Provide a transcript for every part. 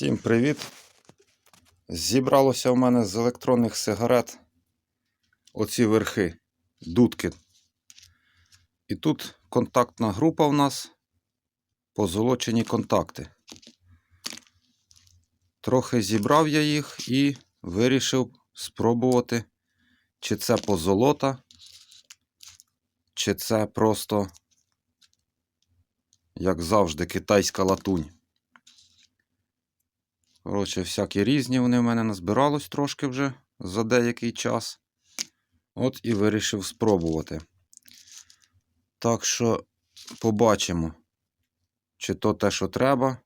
Всім привіт! Зібралося у мене з електронних сигарет оці верхи, дудки. І тут контактна група у нас позолочені контакти. Трохи зібрав я їх і вирішив спробувати, чи це позолота, чи це просто, як завжди, китайська латунь. Коротше, всякі різні вони в мене назбиралось трошки вже за деякий час. От і вирішив спробувати. Так що побачимо, чи то те, що треба,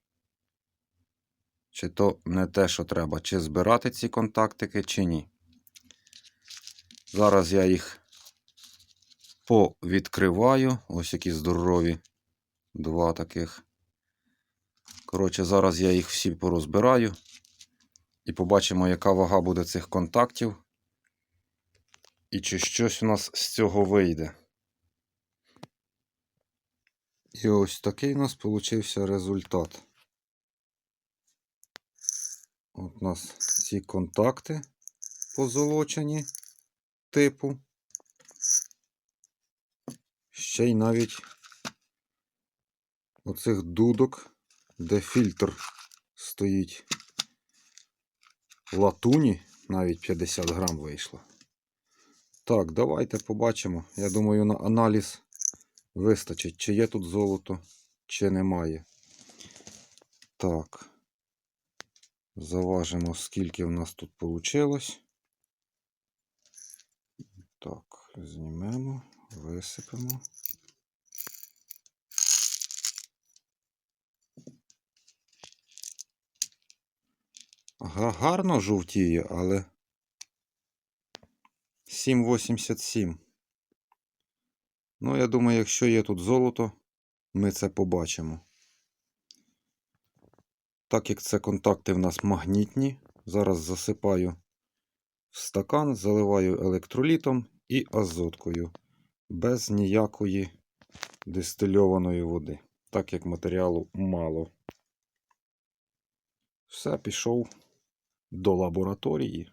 чи то не те, що треба, чи збирати ці контактики, чи ні. Зараз я їх повідкриваю. Ось які здорові. Два таких. Коротше, зараз я їх всі порозбираю. І побачимо, яка вага буде цих контактів. І чи щось у нас з цього вийде. І ось такий у нас получився результат. От у нас ці контакти позолочені типу. Ще й навіть оцих дудок де фільтр стоїть латуні, навіть 50 грам вийшло. Так, давайте побачимо. Я думаю, на аналіз вистачить, чи є тут золото, чи немає. Так. Заважимо, скільки в нас тут вийшло. Так, знімемо, висипемо. Гарно жовтіє, але 7,87. Ну, я думаю, якщо є тут золото, ми це побачимо. Так як це контакти в нас магнітні, зараз засипаю в стакан, заливаю електролітом і азоткою без ніякої дистильованої води, так як матеріалу мало. Все, пішов до лабораторії.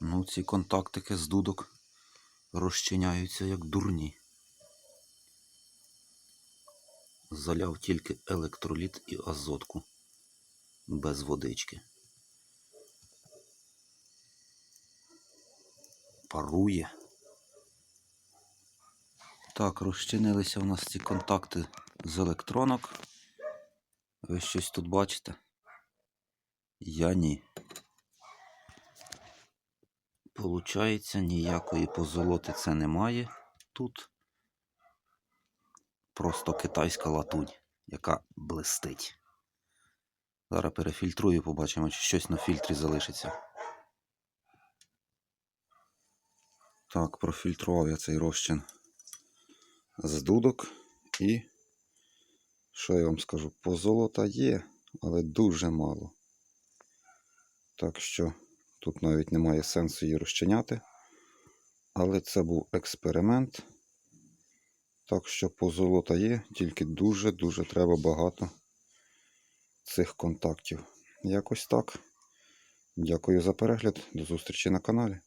Ну, ці контактики з дудок розчиняються як дурні. Заляв тільки електроліт і азотку без водички. Парує. Так, розчинилися у нас ці контакти з електронок. Ви щось тут бачите? Я ні. Получається, ніякої позолоти це немає тут. Просто китайська латунь, яка блистить. Зараз перефільтрую, побачимо, чи щось на фільтрі залишиться. Так, профільтрував я цей розчин з дудок і що я вам скажу? Позолота є, але дуже мало. Так що тут навіть немає сенсу її розчиняти. Але це був експеримент. Так що позолота є, тільки дуже-дуже треба багато цих контактів. Якось так. Дякую за перегляд. До зустрічі на каналі.